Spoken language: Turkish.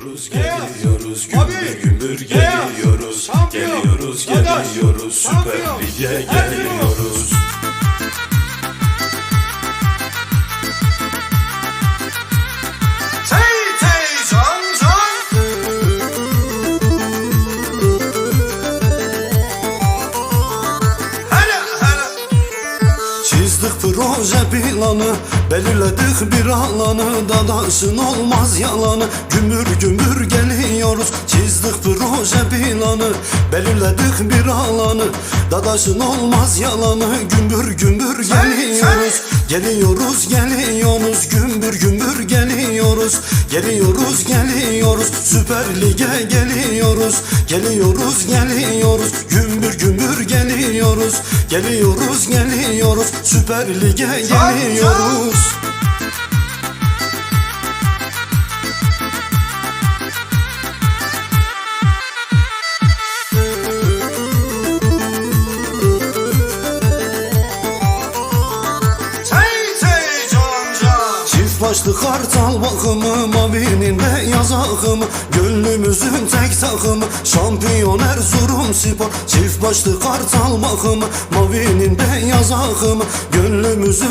Geliyoruz, geliyoruz, gümbür gümbür geliyoruz. Geliyoruz, geliyoruz, Süper. Lig'e Geliyoruz. Proje planı Belirledik bir alanı. Dadaşın olmaz yalanı. Gümbür gümbür geliyoruz Çizdik proje planı. Belirledik bir alanı. Dadaşın olmaz yalanı. Gümbür gümbür geliyoruz. Geliyoruz geliyoruz. Gümbür gümbür geliyoruz. Geliyoruz geliyoruz. Süper Lig'e geliyoruz. Geliyoruz geliyoruz. Gümbür gümbür geliyoruz Geliyoruz geliyoruz. Süper Lig'e geliyoruz başlı kartal bakımı Mavinin beyaz akımı Gönlümüzün tek takımı Şampiyon Erzurum spor. Çift başlı kartal bakımı Mavinin beyaz akımı Gönlümüzün